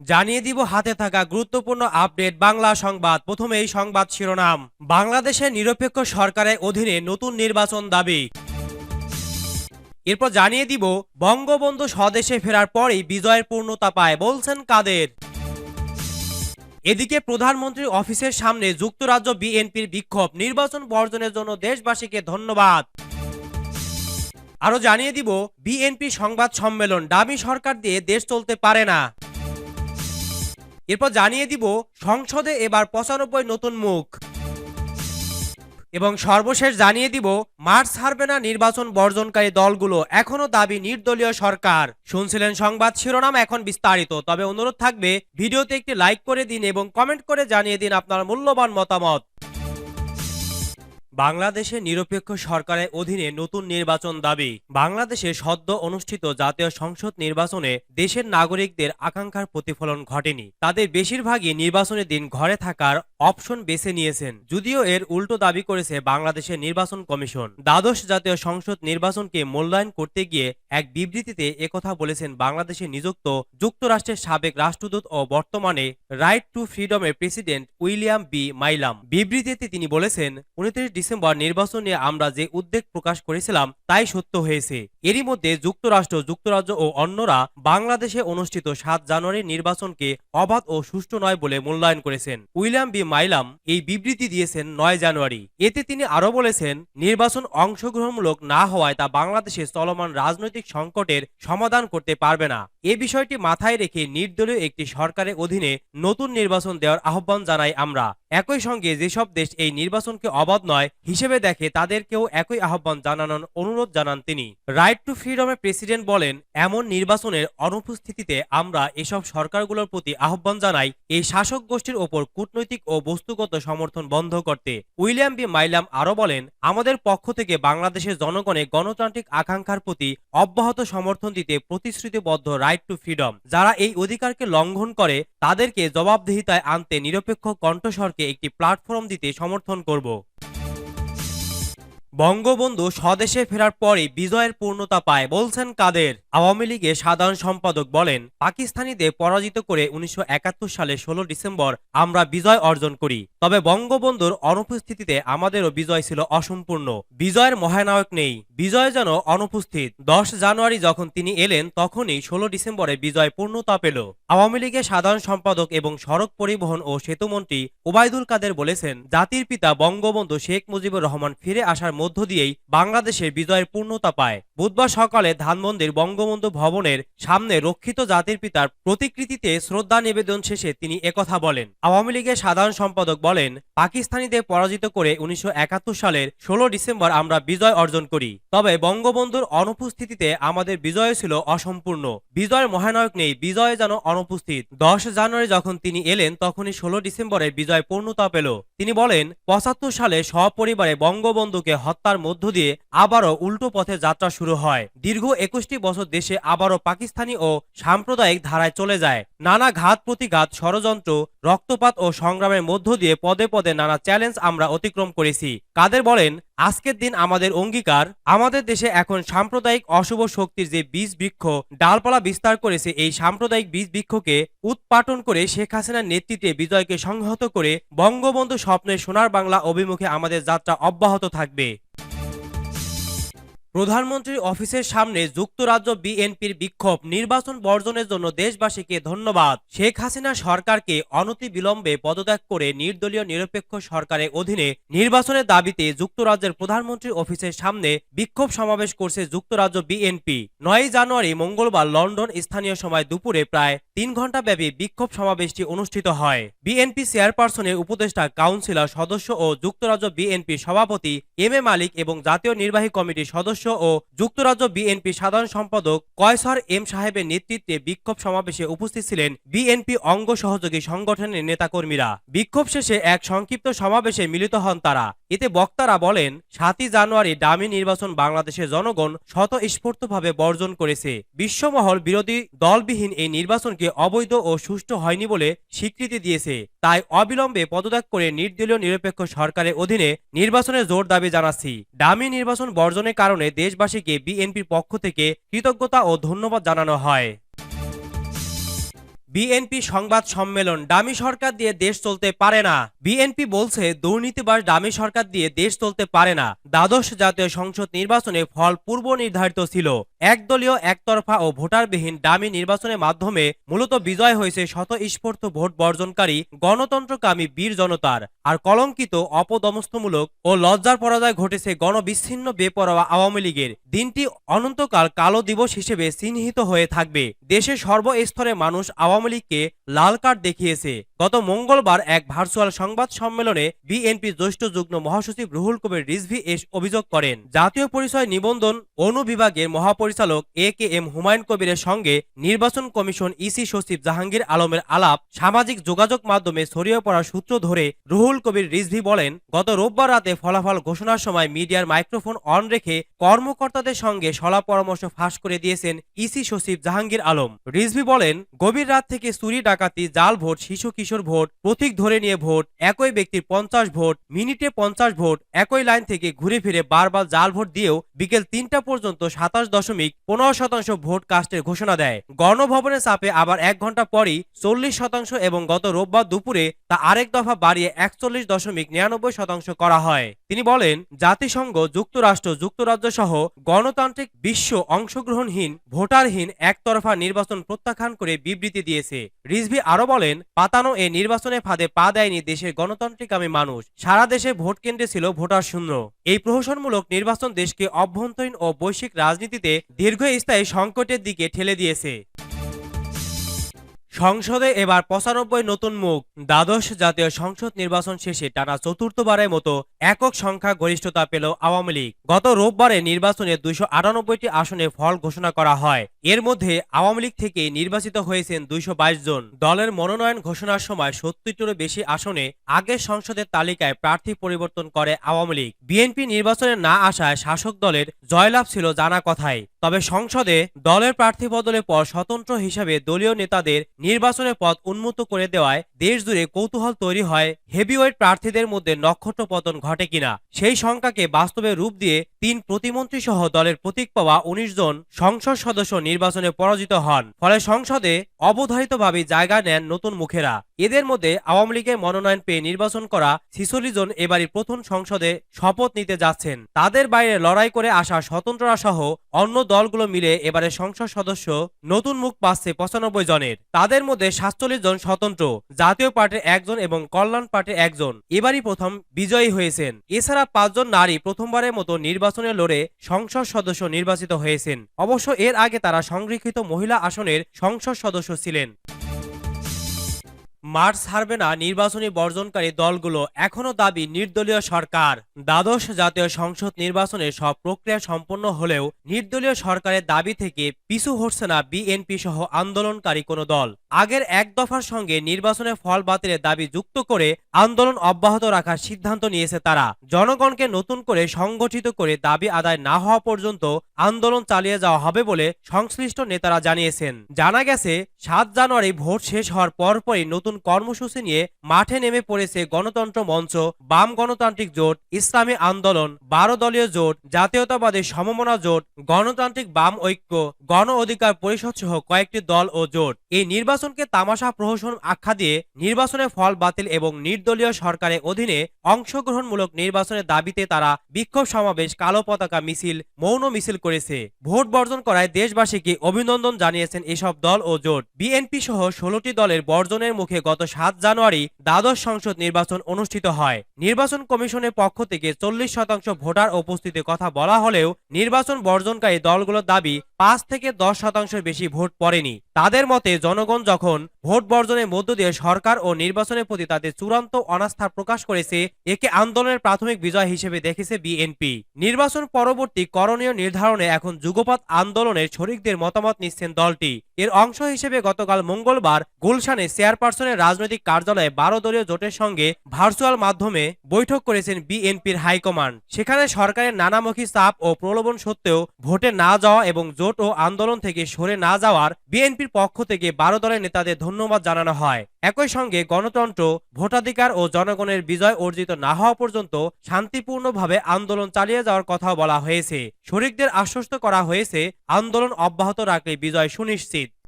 জানিয়ে দিব হাতে থাকা গুরুত্বপূর্ণ আপডেট বাংলা সংবাদ। প্রথমে এই সংবাদ শিরোনাম। বাংলাদেশের নিরপেক্ষ সরকারের অধীনে নতুন নির্বাচন দাবি। এরপর জানিয়ে দিব, বঙ্গবন্ধু স্বদেশে ফেরার পরেই বিজয়ের পূর্ণতা পায়, বলছেন কাদের। এদিকে প্রধানমন্ত্রীর অফিসের সামনে যুক্তরাজ্য বিএনপির বিক্ষোভ, নির্বাচন বর্জনের জন্য দেশবাসীকে ধন্যবাদ। আরও জানিয়ে দিব, বিএনপি সংবাদ সম্মেলন, দামি সরকার দিয়ে দেশ চলতে পারে না। এরপর জানিয়ে দিব, সংসদে এবার পঁচানব্বই নতুন মুখ। এবং সর্বশেষ জানিয়ে দিব, মার্চ হারবে না নির্বাচন বর্জনকারী দলগুলো, এখনও দাবি নির্দলীয় সরকার। শুনছিলেন সংবাদ শিরোনাম, এখন বিস্তারিত। তবে অনুরোধ থাকবে, ভিডিওতে একটি লাইক করে দিন এবং কমেন্ট করে জানিয়ে দিন আপনার মূল্যবান মতামত। বাংলাদেশে নিরপেক্ষ সরকারের অধীনে নতুন নির্বাচন দাবি। বাংলাদেশে সদ্য অনুষ্ঠিত জাতীয় সংসদ নির্বাচনে দেশের নাগরিকদের আকাঙ্ক্ষার প্রতিফলন ঘটেনি। তাদের বেশিরভাগই নির্বাচনের দিন ঘরে থাকার অপশন বেছে নিয়েছেন। যদিও এর উল্টো দাবি করেছে বাংলাদেশের নির্বাচন কমিশন। দ্বাদশ জাতীয় সংসদ নির্বাচনকে মূল্যায়ন করতে গিয়ে এক বিবৃতিতে একথা বলেছেন বাংলাদেশে নিযুক্ত যুক্তরাষ্ট্রের সাবেক রাষ্ট্রদূত ও বর্তমানে রাইট টু ফ্রিডমের প্রেসিডেন্ট উইলিয়াম বি. মাইলাম। বিবৃতিতে তিনি বলেছেন, উনত্রিশ ডিসেম্বর নির্বাচন নিয়ে আমরা যে উদ্বেগ প্রকাশ করেছিলাম, তাই সত্য হয়েছে। এরই মধ্যে যুক্তরাষ্ট্র, যুক্তরাজ্য ও অন্যরা বাংলাদেশে অনুষ্ঠিত সাত জানুয়ারির নির্বাচনকে অবাধ ও সুষ্ঠু নয় বলে মূল্যায়ন করেছেন। William B. মাইলাম এই বিবৃতি দিয়েছেন নয় জানুয়ারি। এতে তিনি আরও বলেছেন, নির্বাচন অংশগ্রহণমূলক না হওয়ায় তা বাংলাদেশে চলমান রাজনৈতিক সংকটের সমাধান করতে পারবে না। এ বিষয়টি মাথায় রেখে নির্দলীয় একটি সরকারের অধীনে নতুন নির্বাচন দেওয়ার আহ্বান জানাই আমরা। একই সঙ্গে যেসব দেশ এই নির্বাচনকে অবাধ নয় হিসেবে দেখে তাদেরকেও একই আহ্বান জানানোর অনুরোধ জানান তিনি। রাইট টু ফ্রিডমের প্রেসিডেন্ট বলেন, এমন নির্বাচনের অনুপস্থিতিতে আমরা এসব সরকারগুলোর প্রতি আহ্বান জানাই এই শাসক গোষ্ঠীর ওপর কূটনৈতিক ও বস্তুগত সমর্থন বন্ধ করতে। William B. মাইলাম আরও বলেন, আমাদের পক্ষ থেকে বাংলাদেশের জনগণের গণতান্ত্রিক আকাঙ্ক্ষার প্রতি অব্যাহত সমর্থন দিতে প্রতিশ্রুতিবদ্ধ রাইট টু ফ্রিডম যারা এই অধিকারকে লঙ্ঘন করে, তাদেরকে জবাবদিহিতায় আনতে নিরপেক্ষ কণ্ঠস্বরকে একটি প্ল্যাটফর্ম দিতে সমর্থন করব। বঙ্গবন্ধু স্বদেশে ফেরার পরই বিজয়ের পূর্ণতা পায় বলছেন কাদের। আওয়ামী লীগের সাধারণ সম্পাদক বলেন, পাকিস্তানিদের পরাজিত করে উনিশশো একাত্তর সালে ষোলো ডিসেম্বর আমরা বিজয় অর্জন করি। তবে বঙ্গবন্ধুর অনুপস্থিতিতে আমাদেরও বিজয় ছিল অসম্পূর্ণ। বিজয়ের মহানায়ক নেই, বিজয় যেন অনুপস্থিত। দশ জানুয়ারি যখন তিনি এলেন, তখনই ষোলো ডিসেম্বরে বিজয় পূর্ণতা পেল। আওয়ামী লীগের সাধারণ সম্পাদক এবং সড়ক পরিবহন ও সেতুমন্ত্রী ওবায়দুল কাদের বলেছেন, জাতির পিতা বঙ্গবন্ধু শেখ মুজিবুর রহমান ফিরে আসার মধ্য দিয়েই বাংলাদেশের বিজয়ের পূর্ণতা পায়। বুধবার সকালে ধানমন্দির বঙ্গবন্ধু ভবনের সামনে রক্ষিত জাতির পিতার প্রতিকৃতিতে শ্রদ্ধা নিবেদন শেষে তিনি একথা বলেন। আওয়ামী লীগের সাধারণ সম্পাদক বলেন, পাকিস্তানিদের পরাজিত করে উনিশশো সালের ষোলো ডিসেম্বর আমরা বিজয় অর্জন করি। তবে বঙ্গবন্ধুর অনুপস্থিতিতে আমাদের বিজয় ছিল অসম্পূর্ণ। বিজয়ের মহানায়ক নেই, বিজয় যেন অনুপস্থিত। দশ জানুয়ারি যখন তিনি এলেন, তখনই ষোলো ডিসেম্বরে বিজয় পূর্ণতা পেল। তিনি বলেন, পঁচাত্তর সালে সপরিবারে বঙ্গবন্ধুকে হত্যার মধ্য দিয়ে আবারও উল্টো পথে যাত্রা শুরু হয়। দীর্ঘ একুশটি বছর দেশে আবারও পাকিস্তানি ও সাম্প্রদায়িক ধারায় চলে যায়। নানা ঘাত প্রতিঘাত, ষড়যন্ত্র, রক্তপাত ও সংগ্রামের মধ্য দিয়ে পদে পদে নানা চ্যালেঞ্জ আমরা অতিক্রম করেছি। কাদের বলেন, আজকের দিন আমাদের অঙ্গীকার, আমাদের দেশে এখন সাম্প্রদায়িক অশুভ শক্তির যে বীজ বৃক্ষ ডালপালা বিস্তার করেছে এই সাম্প্রদায়িক বীজ বৃক্ষকে উৎপাটন করে শেখ হাসিনার নেতৃত্বে বিজয়কে সংহত করে বঙ্গবন্ধু স্বপ্নের সোনার বাংলা অভিমুখে আমাদের যাত্রা অব্যাহত থাকবে। প্রধানমন্ত্রীর অফিসের সামনে যুক্তরাজ্য বিএনপির বিক্ষোভ, নির্বাচন বর্জনের জন্য দেশবাসীকে ধন্যবাদ। শেখ হাসিনা সরকারকে অনতি বিলম্বে পদত্যাগ করে নির্দলীয় নিরপেক্ষ সরকারের অধীনে নির্বাচনের দাবিতে যুক্তরাজ্যের প্রধানমন্ত্রীর অফিসের সামনে বিক্ষোভ সমাবেশ করছে যুক্তরাজ্য বিএনপি। নয় জানুয়ারি মঙ্গলবার লন্ডন স্থানীয় সময় দুপুরে প্রায় তিন ঘণ্টা ব্যাপী বিক্ষোভ সমাবেশটি অনুষ্ঠিত হয়। বিএনপি চেয়ারপারসনের উপদেষ্টা, কাউন্সিলর সদস্য ও যুক্তরাজ্য বিএনপি সভাপতি এম এ মালিক এবং জাতীয় নির্বাহী কমিটির সদস্য ও যুক্তরাজ্য বিএনপি সাধারণ সম্পাদক কয়সর এম সাহেবের নেতৃত্বে বিক্ষোভ সমাবেশে উপস্থিত ছিলেন বিএনপি অঙ্গ সহযোগী সংগঠনের নেতাকর্মীরা। বিক্ষোভ শেষে এক সংক্ষিপ্ত সমাবেশে মিলিত হন তারা। এতে বক্তারা বলেন, সাতই জানুয়ারি ডামি নির্বাচন বাংলাদেশের জনগণ স্বতঃস্ফূর্তভাবে বর্জন করেছে। বিশ্বমহল বিরোধী দলবিহীন এই নির্বাচনকে অবৈধ ও সুষ্ঠু হয়নি বলে স্বীকৃতি দিয়েছে। তাই অবিলম্বে পদত্যাগ করে নির্দলীয় নিরপেক্ষ সরকারের অধীনে নির্বাচনের জোর দাবি জানাচ্ছি। ডামি নির্বাচন বর্জনের কারণে দেশবাসীকে বিএনপির পক্ষ থেকে কৃতজ্ঞতা ও ধন্যবাদ জানানো হয়। বিএনপি সংবাদ সম্মেলন ডামি সরকার দিয়ে দেশ চলতে পারে না। বিএনপি বলছে দুর্নীতিবাস ডামি সরকার দিয়ে দেশ চলতে পারে না। দ্বাদশ জাতীয় সংসদ নির্বাচনে ফল পূর্ব নির্ধারিত ছিল। একদলীয়, একতরফা ও ভোটারবিহীন ডামি নির্বাচনের মাধ্যমে মূলত বিজয় হয়েছে স্বতঃস্ফূর্ত ভোট বর্জনকারী, গণতন্ত্রকামী বীর জনতার। আর কলঙ্কিত, অপদমস্তমূলক ও লজ্জার পরাজয় ঘটেছে গণবিচ্ছিন্ন, বেপরোয়া আওয়ামী লীগের। দিনটি অনন্তকাল কালো দিবস হিসেবে চিহ্নিত হয়ে থাকবে। দেশের সর্বস্তরে মানুষ আওয়ামী লীগকে লাল কার্ড দেখিয়েছে। গত মঙ্গলবার এক ভার্চুয়াল সংবাদ সম্মেলনে বিএনপি জ্যেষ্ঠ যুগ্ম মহাসচিব রুহুল কবির রিজভি এস অভিযোগ করেন, জাতীয় পরিচয় নিবন্ধন অনুবিভাগের মহাপরিচালক এ কে এম হুমায়ুন কবিরের সঙ্গে নির্বাচন কমিশন ইসি সচিব জাহাঙ্গীর আলমের আলাপ সামাজিক যোগাযোগ মাধ্যমে ছড়িয়ে পড়া সূত্র ধরে রুহুল কবির রিজভি বলেন, গত রোববার রাতে ফলাফল ঘোষণার সময় মিডিয়ার মাইক্রোফোন অন রেখে কর্মকর্তাদের সঙ্গে সলা পরামর্শ ফাঁস করে দিয়েছেন ইসি সচিব জাহাঙ্গীর আলম। রিজভি বলেন, গভীর রাত থেকে চুরি, ডাকাতি, জাল ভোট, শিশু কিশোর ভোট, প্রতীক ধরে নিয়ে ভোট, একই ব্যক্তির পঞ্চাশ ভোট, মিনিটে পঞ্চাশ ভোট, একই লাইন থেকে ঘুরে ফিরে বারবার জাল ভোট দিয়েও বিকেল তিনটা পর্যন্ত সাতাশ দশমিক পনেরো শতাংশ ভোট কাস্টের ঘোষণা দেয়। গণভবনের চাপে আবার এক ঘণ্টা পরই চল্লিশ শতাংশ এবং গত রোববার দুপুরে তা আরেক দফা বাড়িয়ে একচল্লিশ দশমিক নিরানব্বই শতাংশ করা হয়। তিনি বলেন, জাতিসংঘ, যুক্তরাষ্ট্র যুক্তরাজ্য সহ গণতান্ত্রিক বিশ্ব অংশগ্রহণহীন, ভোটারহীন একতরফা নির্বাচন প্রত্যাখ্যান করে বিবৃতি দিয়েছে। রিজভি আরও বলেন, পাতানো এ নির্বাচনে ফাঁদে পা দেয়নি দেশের গণতান্ত্রিকামী মানুষ। সারা দেশে ভোট কেন্দ্রে ছিল ভোটার শূন্য। এই প্রহসনমূলক নির্বাচন দেশকে অভ্যন্তরীণ ও বৈশ্বিক রাজনীতিতে দীর্ঘস্থায়ী সংকটের দিকে ঠেলে দিয়েছে। সংসদে এবার পঁচানব্বই নতুন মুখ। দ্বাদশ জাতীয় সংসদ নির্বাচন শেষে টানা চতুর্থবারের মতো একক সংখ্যা গরিষ্ঠতা পেল আওয়ামী লীগ। গত রোববারে নির্বাচনে দুইশো আটানব্বইটি আসনে ফল ঘোষণা করা হয়। এর মধ্যে আওয়ামী লীগ থেকে নির্বাচিত হয়েছেন দুইশো বাইশ জন। দলের মনোনয়ন ঘোষণার সময় সত্তরটিরও বেশি আসনে আগের সংসদের তালিকায় প্রার্থী পরিবর্তন করে আওয়ামী লীগ। বিএনপি নির্বাচনে না আসায় শাসক দলের জয়লাভ ছিল জানা কথাই। তবে সংসদে দলের প্রার্থী বদলের পর স্বতন্ত্র হিসাবে দলীয় নেতাদের নির্বাচনের পথ উন্মুক্ত করে দেওয়ায় দেশ জুড়ে কৌতূহল তৈরি হয় হেভিওয়েট প্রার্থীদের মধ্যে নক্ষত্র পতন ঘটে কিনা। সেই সংখ্যাকে বাস্তবে রূপ দিয়ে তিন প্রতিমন্ত্রী সহ দলের প্রতীক পাওয়া উনিশ জন সংসদ সদস্য নির্বাচনে পরাজিত হন। ফলে সংসদে অবধারিতভাবে জায়গা নেন নতুন মুখেরা। এদের মধ্যে আওয়ামী লীগের মনোনয়ন পেয়ে নির্বাচন করা ছিচল্লিশ জন এবারই প্রথম সংসদে শপথ নিতে যাচ্ছেন। তাদের বাইরে লড়াই করে আসা স্বতন্ত্ররা সহ অন্য দলগুলো মিলে এবারে সংসদ সদস্য নতুন মুখ পাচ্ছে পঁচানব্বই জনের। তাদের মধ্যে সাতচল্লিশ জন স্বতন্ত্র, জাতীয় পার্টির একজন এবং কল্যাণ পার্টির একজন। এবারই প্রথম বিজয়ী হয়েছেন। এছাড়া পাঁচজন নারী প্রথমবারের মতো নির্বাচনে লড়ে সংসদ সদস্য নির্বাচিত হয়েছেন। অবশ্য এর আগে তারা সংরক্ষিত মহিলা আসনের সংসদ সদস্য ছিলেন। মার্চ হারবে না নির্বাচনী বর্জনকারী দলগুলো এখনও দাবি নির্দলীয় সরকার। দ্বাদশ জাতীয় সংসদ নির্বাচনের সব প্রক্রিয়া সম্পন্ন হলেও নির্দলীয় সরকারের দাবি থেকে পিছু হটছে না বিএনপি সহ আন্দোলনকারী কোনো দল। আগের এক দফার সঙ্গে নির্বাচনের ফল বাতিলের দাবি যুক্ত করে আন্দোলন অব্যাহত রাখার সিদ্ধান্ত নিয়েছে তারা। জনগণকে নতুন করে সংগঠিত করে দাবি আদায় না হওয়া পর্যন্ত আন্দোলন চালিয়ে যাওয়া হবে বলে সংশ্লিষ্ট নেতারা জানিয়েছেন। জানা গেছে, সাত জানুয়ারি ভোট শেষ হওয়ার পরপরই নতুন কর্মসূচি নিয়ে মাঠে নেমে পড়েছে গণতন্ত্র মঞ্চ, বাম গণতান্ত্রিক জোট, ইসলামী আন্দোলন, বারো দলীয় জোট, জাতীয়তাবাদী সমমনা জোট, গণতান্ত্রিক বাম ঐক্য, গণ অধিকার পরিষদ সহ কয়েকটি দল ও জোট। এই নির্বাচনকে তামাশা, প্রহসন, আখ্যা দিয়ে নির্বাচনের ফল বাতিল এবং নির্দলীয় সরকারের অধীনে অংশগ্রহণমূলক নির্বাচনের দাবিতে তারা বিক্ষোভ সমাবেশ, কালো পতাকা, মিছিল, মৌন মিছিল করেছে। ভোট বর্জন করায় দেশবাসীকে অভিনন্দন জানিয়েছেন এসব দল ও জোট। বিএনপি সহ ষোলোটি দলের বর্জনের মুখে গত সাত জানুয়ারি দ্বাদশ সংসদ নির্বাচন অনুষ্ঠিত হয়। নির্বাচন কমিশনের পক্ষ থেকে চল্লিশ শতাংশ ভোটার উপস্থিতির কথা বলা হলেও নির্বাচন বর্জনকারী দলগুলোর দাবি পাঁচ থেকে দশ শতাংশের বেশি ভোট পড়েনি। তাদের মতে জনগণ যখন ভোট বর্জনের মধ্য দিয়ে সরকার ও নির্বাচনের প্রতি তাদের চূড়ান্ত অনাস্থা প্রকাশ করেছে, একে আন্দোলনের প্রাথমিক বিজয় হিসেবে দেখেছে বিএনপি। নির্বাচন পরবর্তী করণীয় নির্ধারণে এখন যুগপৎ আন্দোলনের শরিকদের মতামত নিচ্ছেন দলটি। এর অংশ হিসেবে গতকাল মঙ্গলবার গুলশানে চেয়ারপারসনের রাজনৈতিক কার্যালয়ে বারো দলীয় জোটের সঙ্গে ভার্চুয়াল মাধ্যমে বৈঠক করেছেন বিএনপির হাইকমান্ড। সেখানে সরকারের নানামুখী চাপ ও প্রলোভন সত্ত্বেও ভোটে না যাওয়া এবং জোট ও আন্দোলন থেকে সরে না যাওয়ার বিএনপির পক্ষ থেকে বারো দলের নেতাদের ধন্যবাদ জানানো হয়। একই সঙ্গে গণতন্ত্র, ভোটাধিকার ও জনগণের বিজয় অর্জিত না হওয়া পর্যন্ত শান্তিপূর্ণভাবে আন্দোলন চালিয়ে যাওয়ার কথাও বলা হয়েছে। শরিকদের আশ্বস্ত করা হয়েছে, আন্দোলন অব্যাহত রাখলে বিজয় সুনিশ্চিত।